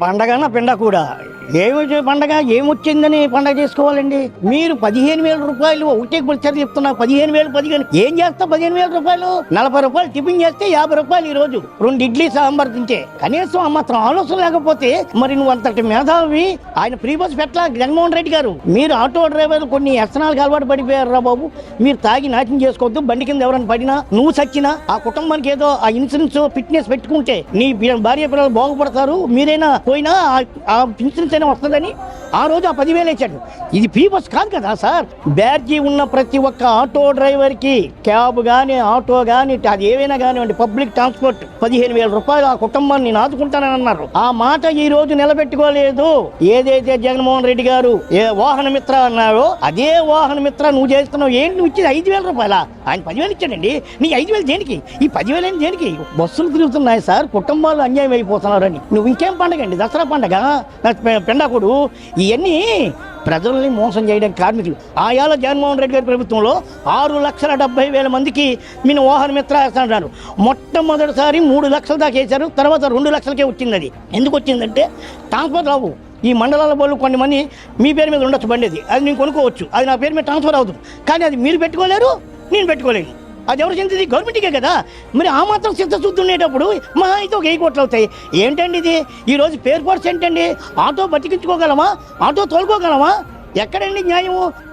పండగన పిండ కూడా ఏమి పండగ ఏమొచ్చిందని పండగ చేసుకోవాలండి? మీరు పదిహేను వేల రూపాయలు ఒకటే పిలిచారు చెప్తున్నా పదిహేను వేలు పదిహేను. ఏం చేస్తా పదిహేను వేల రూపాయలు? నలభై రూపాయలు టిఫిన్ చేస్తే యాభై రూపాయలు ఈ రోజు. రెండు ఇడ్లీ సాంబార్ తింటే. కనీసం ఆ మాత్రం ఆలోచన లేకపోతే మరి నువ్వు అంతటి మేధావి. ఆయన ఫ్రీ బస్ పెట్టలా జగన్మోహన్ రెడ్డి గారు? మీరు ఆటో డ్రైవర్లు కొన్ని వ్యసనాలకు అలవాటు పడిపోయారు రా బాబు. మీరు తాగి నాట్యం చేసుకోవద్దు బండి కింద ఎవరైనా పడినా నువ్వు చచ్చినా ఆ కుటుంబానికి ఏదో ఆ ఇన్సూరెన్స్ ఫిట్నెస్ పెట్టుకుంటే నీ భార్య పిల్లలు బాగుపడతారు. మీరైనా పోయినా ఆ- ఆ ఇన్సూరెన్స్ వస్తుందని ఆ రోజు ఆ పదివేలు ఇచ్చాడు. ఇది ఫీబస్ కాదు కదా సార్? బ్యాడ్జీ ఉన్న ప్రతి ఒక్క ఆటో డ్రైవర్కి క్యాబ్ కానీ ఆటో కానీ అది ఏవైనా కానివ్వండి పబ్లిక్ ట్రాన్స్పోర్ట్ పదిహేను వేల రూపాయలు ఆ కుటుంబాన్ని నేను ఆదుకుంటానని అన్నారు. ఆ మాట ఈ రోజు నిలబెట్టుకోలేదు. ఏదైతే జగన్మోహన్ రెడ్డి గారు ఏ వాహన మిత్ర అన్నారో అదే వాహన మిత్ర నువ్వు చేస్తున్నావు ఏంటి నువ్వు ఇచ్చేది ఐదు వేల రూపాయల? ఆయన పదివేలు ఇచ్చాడండి. నీ ఐదు వేలు దేనికి? ఈ పదివేలు ఏంటి దేనికి? బస్సులు తిరుగుతున్నాయి సార్. కుటుంబాలు అన్యాయం అయిపోతున్నారని నువ్వు ఇంకేం పండగండి దసరా పండగ? పెండకుడు పెండాకుడు. ఇవన్నీ ప్రజల్ని మోసం చేయడం కార్మికులు. ఆయాల జగన్మోహన్ రెడ్డి గారి ప్రభుత్వంలో ఆరు లక్షల డెబ్బై వేల మందికి మీరు వాహన మిత్ర వేస్తున్నారు మొట్టమొదటిసారి మూడు లక్షల దాకా వేశారు తర్వాత రెండు లక్షలకే వచ్చింది అది ఎందుకు వచ్చిందంటే ట్రాన్స్ఫర్ రావు. ఈ మండలాల వాళ్ళు కొన్ని మంది మీ పేరు మీద ఉండొచ్చు బండి అది. అది నేను కొనుక్కోవచ్చు. అది నా పేరు మీద ట్రాన్స్ఫర్ అవుతుంది. కానీ అది మీరు పెట్టుకోలేరు నేను పెట్టుకోలేను. అది ఎవరు చెందింది? గవర్నమెంట్కే కదా. మరి ఆ మాత్రం చిత్తశుద్ధి ఉండేటప్పుడు మా అయితే ఒక వెయ్యి కోట్లు అవుతాయి. ఏంటండి ఇది? ఈరోజు పేరు పర్స్ ఏంటండి? ఆటో బతికించుకోగలమా? ఆటో తోలుకోగలమా? ఎక్కడండి న్యాయము?